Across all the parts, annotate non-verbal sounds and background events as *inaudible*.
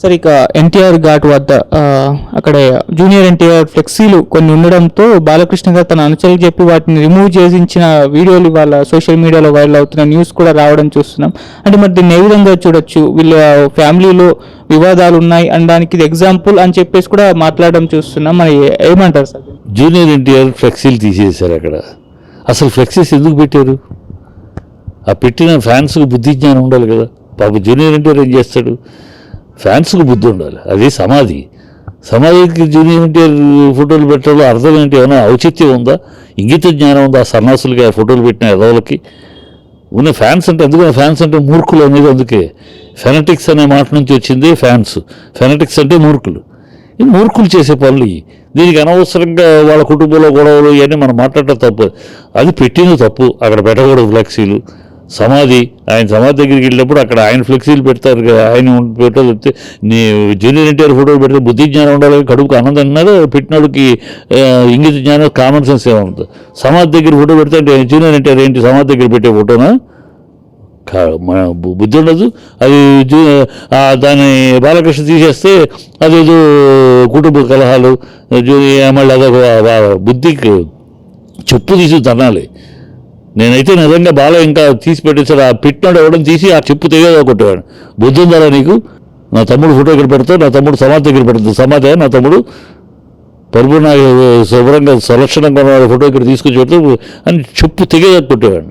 Sir ఇక ఎన్టీఆర్ ఘాట్ వద్ద అక్కడ జూనియర్ ఎన్టీఆర్ ఫ్లెక్సీలు కొన్ని ఉండడంతో బాలకృష్ణ గారు తన అనుచరులు చెప్పి వాటిని రిమూవ్ చేసించిన వీడియోలు వాళ్ళ సోషల్ మీడియాలో వైరల్ అవుతున్న న్యూస్ కూడా రావడం చూస్తున్నాం. అంటే మరి దీన్ని ఏ విధంగా చూడొచ్చు? వీళ్ళ ఫ్యామిలీలో వివాదాలు ఉన్నాయి అనడానికి ఇది ఎగ్జాంపుల్ అని చెప్పేసి కూడా మాట్లాడడం చూస్తున్నాం. మరి ఏమంటారు సార్? జూనియర్ ఎన్టీఆర్ ఫ్లెక్సీలు తీసేశారు అక్కడ. అసలు ఫ్లెక్సీస్ ఎందుకు పెట్టారు? ఆ పెట్టిన ఫ్యాన్స్కి బుద్ధి జ్ఞానం ఉండాలి కదా. పాప జూనియర్ ఎన్టీఆర్ ఏం చేస్తాడు? ఫ్యాన్స్కి బుద్ధి ఉండాలి. అది సమాధి. సమాధికి జూనియర్ ఎన్టీఆర్ ఫోటోలు పెట్టడంలో అర్థం ఏంటి? ఏమైనా ఔచిత్యం ఉందా? ఇంగిత జ్ఞానం ఉందా? సన్నాసులకి ఆ ఫోటోలు పెట్టిన ఎదవలకి? ఉన్న ఫ్యాన్స్ అంటే ఎందుకంటే ఫ్యాన్స్ అంటే మూర్ఖులు అనేది అందుకే. ఫెనటిక్స్ అనే మాట నుంచి వచ్చింది ఫ్యాన్స్. ఫెనటిక్స్ అంటే మూర్ఖులు. ఈ మూర్ఖులు చేసే పనులు ఇవి. దీనికి అనవసరంగా వాళ్ళ కుటుంబంలో గొడవలు ఇవన్నీ మనం మాట్లాడటం తప్పు. అది పెట్టింది తప్పు. అక్కడ పెట్టకూడదు ఫ్లెక్సీలు. సమాధి ఆయన సమాధి దగ్గరికి వెళ్ళినప్పుడు అక్కడ ఆయన ఫ్లెక్సీలు పెడతారు కదా ఆయన ఫోటోలు చెప్తే నీ జూనియర్ ఎన్టీఆర్ ఫోటోలు పెడితే బుద్ధి జ్ఞానం ఉండాలి కడుపుకు ఆనందం అన్నారు పెట్టినోడికి ఇంగ్లీష్ ఇంగిత జ్ఞానం కామన్ సెన్స్ ఏముంటుంది సమాధి దగ్గర ఫోటో పెడితే అంటే జూనియర్ ఎన్టీఆర్ ఏంటి సమాధి దగ్గర పెట్టే ఫోటోనా మన బుద్ధి ఉండదు. అది దాన్ని బాలకృష్ణ తీసేస్తే అదేదో కుటుంబ కలహాలు మళ్ళీ అదొక బుద్ధికి చెప్పు తీసి తనాలి నేనైతే నిజంగా బాల ఇంకా తీసి పెట్టేసాడు ఆ పెట్టినాడు ఇవ్వడం తీసి ఆ చెప్పు తెగేదో కొట్టేవాడు. బుద్ధి ఉందా నీకు? నా తమ్ముడు ఫోటో ఇక్కడ పెడతావు నా తమ్ముడు సమాధి దగ్గర పెడతాడు సమాధి నా తమ్ముడు పరిపూర్ణ శుభ్రంగా సులక్షణంగా ఉన్న ఫోటో ఇక్కడ తీసుకొచ్చి పెడతావు అని చెప్పు తెగేదో కొట్టేవాడు.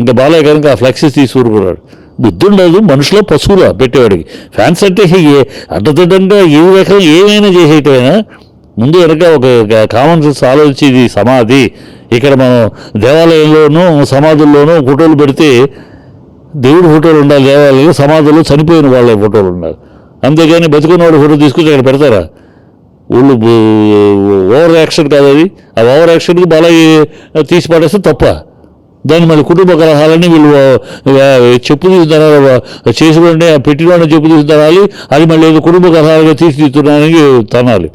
ఇంకా బాలయ్య కనుక ఆ ఫ్లెక్సీస్ తీసుకురాడు బుద్ధి ఉండదు మనుషులో పశువులా పెట్టేవాడికి. ఫ్యాన్స్ అంటే ఏ అడ్డదిడ్డంగా ఏ రకం ఏమైనా చేసేటైనా ముందు వెనక ఒక కామన్ సెన్స్ ఆలోచించి ఇది సమాధి. ఇక్కడ మనం దేవాలయంలోనూ సమాధుల్లోనూ ఫోటోలు పెడితే దేవుడి ఫోటోలు ఉండాలి దేవాలయంలో సమాధుల్లో చనిపోయిన వాళ్ళ ఫోటోలు ఉండాలి. అంతేగాని బతుకున్న వాడి ఫోటో తీసుకొచ్చి అక్కడ పెడతారా? వాళ్ళు ఓవర్ యాక్షన్ కాదు అది. ఆ ఓవర్ యాక్షన్కి బాలయ్య తీసి పడేస్తే తప్ప. దాన్ని మళ్ళీ కుటుంబ కలహాలని వీళ్ళు చెప్పు తీసుకున్నారు చేసుకుంటే పెట్టిన చెప్పు తీసుకురాలి అది మళ్ళీ ఏదో కుటుంబ కలహాలుగా తీర్చిదిద్దుతున్నానికి తనాలి.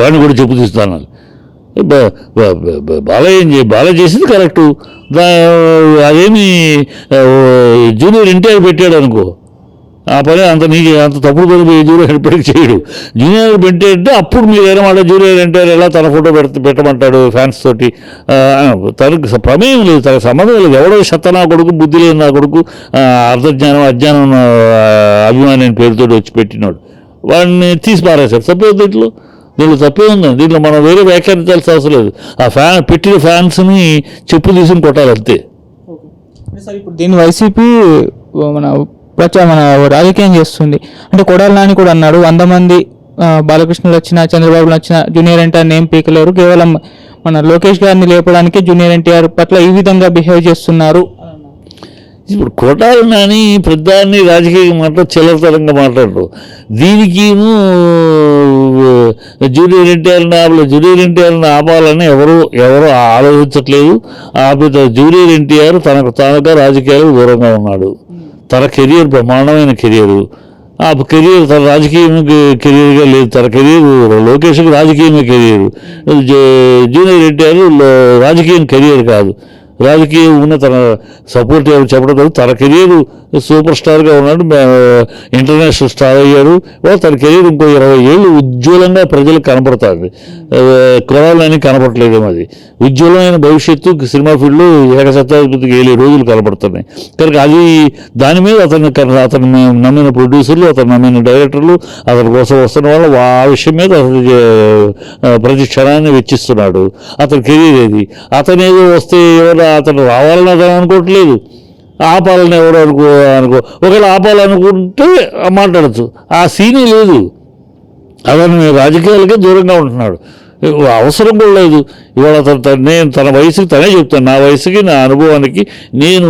వాడిని కూడా చెప్పు తీస్తున్నాను బాలయ్య ఏం బాలయ్య చేసింది కరెక్టు. దా అదేమి జూనియర్ ఎన్టీఆర్ పెట్టాడు అనుకో. ఆ పని అంత నీకు అంత తప్పుడు పని జూనియర్ *laughs* ఎన్టీఆర్ చేయడు. జూనియర్ పెట్టే అంటే అప్పుడు మీరు ఏమన్నా జూనియర్ ఎన్టీఆర్ ఎలా తన ఫోటో పెడత పెట్టమంటాడు ఫ్యాన్స్ తోటి? తనకు ప్రమేయం లేదు. తనకు సంబంధం లేదు. ఎవడో శత నా కొడుకు బుద్ధి లేని నా కొడుకు అర్ధజ్ఞానం అజ్ఞానం అభిమాని అని పేరుతో వచ్చి పెట్టినాడు. వాడిని తీసి పారేశారు తప్పే దీంట్లో దీంట్లో తప్పే ఉంది దీంట్లో మనం వేరే వ్యాఖ్యానించాల్సిన అవసరం లేదు. ఆ ఫ్యాన్ పెట్టిన ఫ్యాన్స్ని చెప్పు తీసుకుని కొట్టాలి అంతే. సార్ ఇప్పుడు దీన్ని వైసీపీ మన ప్రచారం మన రాజకీయం చేస్తుంది. అంటే కొడాలి నాని కూడా అన్నాడు వంద మంది బాలకృష్ణులు వచ్చిన చంద్రబాబు వచ్చిన జూనియర్ ఎన్టీఆర్ నేమ్ పీకలేరు. కేవలం మన లోకేష్ గారిని లేపడానికి జూనియర్ ఎన్టీఆర్ పట్ల ఈ విధంగా బిహేవ్ చేస్తున్నారు. ఇప్పుడు కొట్టాలి నాని ప్రధాన్ని రాజకీయ మాట్లాడు చిల్లరతరంగా మాట్లాడరు. దీనికి జూనియర్ ఎన్టీఆర్ని ఆపలే జూనియర్ ఎన్టీఆర్ని ఆపాలని ఎవరు ఎవరు ఆలోచించట్లేదు. ఆపితే జూనియర్ ఎన్టీఆర్ తనకు తానుగా రాజకీయాలకు దూరంగా ఉన్నాడు. తన కెరియర్ బ్రహ్మాండమైన కెరియర్. ఆ కెరియర్ తన రాజకీయం కెరియర్గా లేదు. తన కెరీర్ లోకేష్కి రాజకీయమే కెరియర్. జూనియర్ ఎన్టీఆర్ రాజకీయం కెరియర్ కాదు. రాజకీయ ఉన్న తన సపోర్ట్ చెప్పడం తన కెరీరు సూపర్ స్టార్గా ఉన్నాడు. ఇంటర్నేషనల్ స్టార్ అయ్యాడు. తన కెరీర్ ఇంకో ఇరవై ఏళ్ళు ఉజ్వలంగా ప్రజలకు కనపడుతుంది కొరాలని కనపడలేదు అది. ఉజ్వలమైన భవిష్యత్తు సినిమా ఫీల్డ్లో ఏకశతాధిపతికి ఏళ్ళే రోజులు కనపడుతున్నాయి. కనుక అది దాని మీద అతను అతను నమ్మిన ప్రొడ్యూసర్లు అతను నమ్మిన డైరెక్టర్లు అతని కోసం వస్తున్న వాళ్ళు ఆ విషయం మీద అతను ప్రతి క్షణాన్ని వెచ్చిస్తున్నాడు. అతని కెరీర్ ఏది. అతను ఏదో వస్తే ఎవరు అతను రావాలని అతను అనుకోవట్లేదు. ఆపాలని ఎవరు అనుకో అనుకో. ఒకవేళ ఆపాలనుకుంటే మాట్లాడచ్చు. ఆ సీనే లేదు. అతను రాజకీయాలకే దూరంగా ఉంటున్నాడు. అవసరం కూడా లేదు. ఇవాళ తన నేను తన వయసుకి తనే చెప్తాను. నా వయసుకి నా అనుభవానికి నేను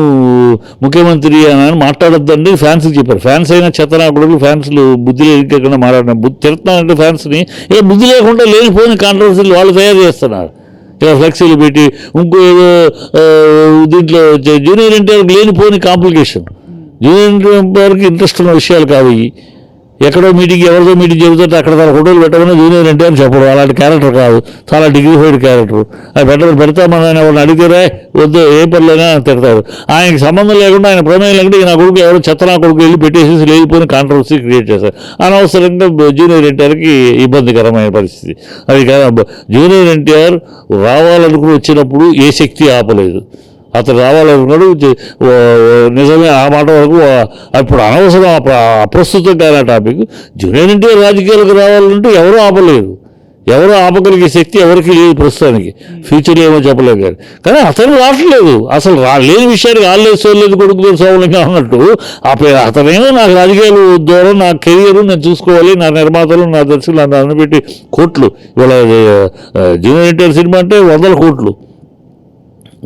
ముఖ్యమంత్రి అని మాట్లాడొద్దండి. ఫ్యాన్స్కి చెప్పారు. ఫ్యాన్స్ అయినా చెత్తనాకుడు ఫ్యాన్స్లు బుద్ధి లేకుండా మాట్లాడిన బుద్ధి తిడుతున్నానంటే ఫ్యాన్స్ని. ఇక బుద్ధి లేకుండా లేనిపోయిన కాంట్రవర్సీలు వాళ్ళు తయారు చేస్తున్నారు. ఫ్లెక్సీలు పెట్టి ఇంకో ఏదో దీంట్లో జూనియర్ ఎన్టీఆర్కి లేనిపోని కాంప్లికేషన్ జూనియర్ ఎన్టీఆర్కి ఇంట్రెస్ట్ ఉన్న విషయాలు కావు ఎక్కడో మీటింగ్ ఎవరిదో మీటింగ్ చెబుతుంటే అక్కడ తన ఫోటోలు పెట్టమని జూనియర్ ఎన్టీఆర్ చెప్పడం. అలాంటి క్యారెక్టర్ కాదు. చాలా డిగ్నిఫైడ్ క్యారెక్టర్. అది పెట్టమని పెడతామని ఆయన వాళ్ళని అడిగితే వద్దు ఏ పనులైనా తిడతారు. ఆయనకి సంబంధం లేకుండా ఆయన ప్రమేయం లేకుండా నా కొడుకు ఎవరో చెత్త నా కొడుకు వెళ్ళి పెట్టేసి లేకపోయిన కాంట్రవర్సీ క్రియేట్ చేశారు. అనవసరంగా జూనియర్ ఎన్టీఆర్కి ఇబ్బందికరమైన పరిస్థితి. అది కాదు జూనియర్ ఎన్టీఆర్ రావాలనుకుని వచ్చినప్పుడు ఏ శక్తి ఆపలేదు. అతను రావాలనుకున్నాడు నిజమే ఆ మాట వరకు అప్పుడు అనవసరం అప్ర- అప్రస్తుతం కాని టాపిక్. జూనియర్ ఎన్టీఆర్ రాజకీయాలకు రావాలంటే ఎవరూ ఆపలేదు ఎవరు ఆపగలిగే శక్తి ఎవరికి లేదు ప్రస్తుతానికి. ఫ్యూచర్ ఏమో చెప్పలేదు కానీ. కానీ అతను రావట్లేదు. అసలు రా లేని విషయానికి ఆల్లేదు సోలేదు కొడుకు సోమలింగా అన్నట్టు ఆ అతనేమో నాకు రాజకీయాలు దూరం నా కెరియర్ నేను చూసుకోవాలి నా నిర్మాతలు నా దర్శకులు నా పెట్టి కోట్లు. ఇవాళ జూనియర్ ఎన్టీఆర్ సినిమా అంటే వందల కోట్లు.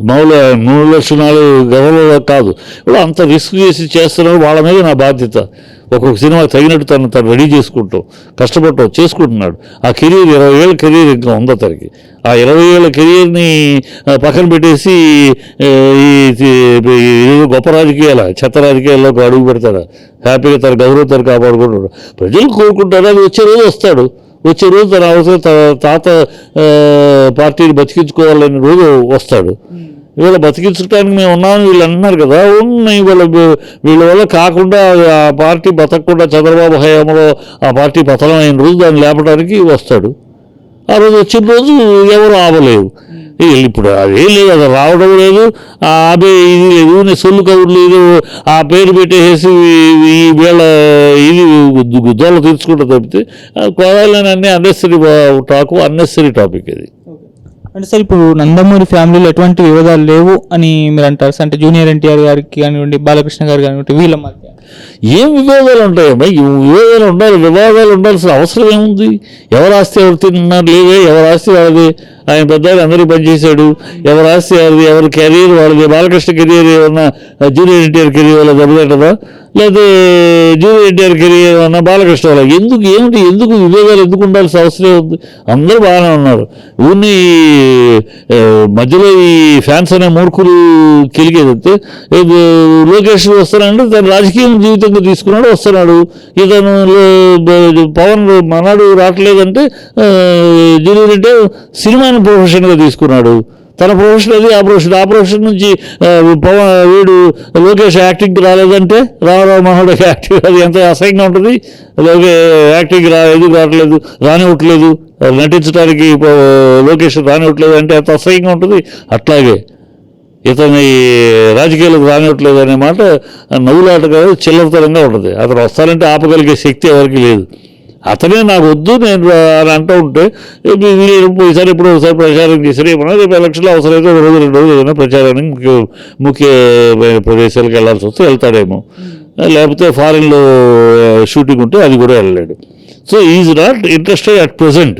మామూలు మూడు లక్షల నాలుగు గవర్నలో కాదు. ఇప్పుడు అంత రిస్క్ చేసి చేస్తున్నారు వాళ్ళ మీద నా బాధ్యత. ఒక్కొక్క సినిమా తగినట్టు తను తను రెడీ చేసుకుంటాం కష్టపడటం చేసుకుంటున్నాడు. ఆ కెరీర్ ఇరవై ఏళ్ళ కెరీర్ ఇంకా ఉంది అతనికి. ఆ ఇరవై ఏళ్ళ కెరీర్ని పక్కన పెట్టేసి ఈ గొప్ప రాజకీయాల? చెత్త రాజకీయాల్లోకి అడుగు పెడతాడు? హ్యాపీగా తన గౌరవతారు కాపాడుకుంటాడు ప్రజలు కోరుకుంటారు అది వచ్చే రోజు వస్తాడు. వచ్చే రోజు తన అవసరం తాత పార్టీని బతికించుకోవాలని రోజు వస్తాడు. ఇవాళ బతికించడానికి మేము ఉన్నామని వీళ్ళు అంటున్నారు కదా. ఉన్నాయి వీళ్ళ వీళ్ళ వల్ల కాకుండా ఆ పార్టీ బతకకుండా చంద్రబాబు హయాంలో ఆ పార్టీ పతనం అయిన రోజు దాన్ని లేపడానికి వస్తాడు. ఆ రోజు వచ్చిన రోజు ఎవరు వీళ్ళు ఇప్పుడు అదేం లేదు అది రావడం లేదు. ఆపే ఇది లేదు నీ సొల్లు కబుర్లు ఇది ఆ పేరు పెట్టేసి ఈ వీళ్ళ ఇది దోల తీర్చుకుంటూ తప్పితే కోదాలని అన్ని అన్నెసరీ టాక్ అన్నెసరీ టాపిక్ ఇది. అంటే సార్ ఇప్పుడు నందమూరి ఫ్యామిలీలో ఎటువంటి వివాదాలు లేవు అని మీరు అంటారు సార్ అంటే జూనియర్ ఎన్టీఆర్ గారికి కానివ్వండి బాలకృష్ణ గారు కానివ్వండి వీళ్ళ మధ్య. ఏం విభేదాలు ఉంటాయమ్మా ఈ విభేదాలు ఉండాలి వివాదాలు ఉండాల్సిన అవసరం ఏముంది? ఎవరు ఆస్తి ఎవరు తిన్నారు? లేదే ఎవరు ఆస్తి వాళ్ళది. ఆయన పెద్ద అందరూ పనిచేశాడు ఎవరు ఆస్తి వాళ్ళది ఎవరి కెరీర్ వాళ్ళది. బాలకృష్ణ కెరీర్ ఏమన్నా జూనియర్ ఎన్టీఆర్ కెరీర్ వాళ్ళ దెబ్బతింటదా లేదా జూనియర్ ఎన్టీఆర్ కెరీర్ ఏమన్నా బాలకృష్ణ వాళ్ళ? ఎందుకు ఏమిటి ఎందుకు విభేదాలు ఎందుకు ఉండాల్సిన అవసరం ఉంది అందరూ బాగానే ఉన్నారు. ఊరిని మధ్యలో ఈ ఫ్యాన్స్ అనే మూర్ఖులు కెలిగేదైతే లోకేష్ వస్తారంటే తన రాజకీయం జీవితంగా తీసుకున్నాడు వస్తున్నాడు. ఇతను పవన్ మనాడు రావట్లేదంటే ఆ, అంటే సినిమాని ప్రొఫెషన్గా తీసుకున్నాడు. తన ప్రొఫెషన్ అది ఆ ప్రొఫెషన్. ఆ ప్రొఫెషన్ నుంచి పవన్ వీడు లోకేష్ యాక్టింగ్కి రాలేదంటే రామారావు మహోడు *laughs* యాక్టింగ్ అది ఎంత అసహ్యంగా ఉంటుంది. లోకే యాక్టింగ్ రా ఎదుగు రావట్లేదు రానివ్వట్లేదు. నటించడానికి లోకేష్ రానివ్వట్లేదు అంటే ఎంత అసహ్యంగా ఉంటుంది. అట్లాగే ఇతని రాజకీయాలకు రానివ్వట్లేదు అనే మాట నవ్వులాట కాదు చిల్లరతనంగా ఉంటుంది. అతను వస్తారంటే ఆపగలిగే శక్తి ఎవరికి లేదు. అతనే నాకు వద్దు నేను అని అంటూ ఉంటే ఈసారి ఎప్పుడు ఒకసారి ప్రచారం చేశారు ఏమన్నా రేపు ఎలక్షన్లో అవసరమైతే ఒక రోజు రెండు రోజులు ఏదైనా ప్రచారానికి ముఖ్య ముఖ్య ప్రదేశాలకు వెళ్ళాల్సి వస్తే వెళ్తాడేమో. లేకపోతే ఫారిన్లో షూటింగ్ ఉంటే అది కూడా వెళ్ళలేడు. So is not interested at present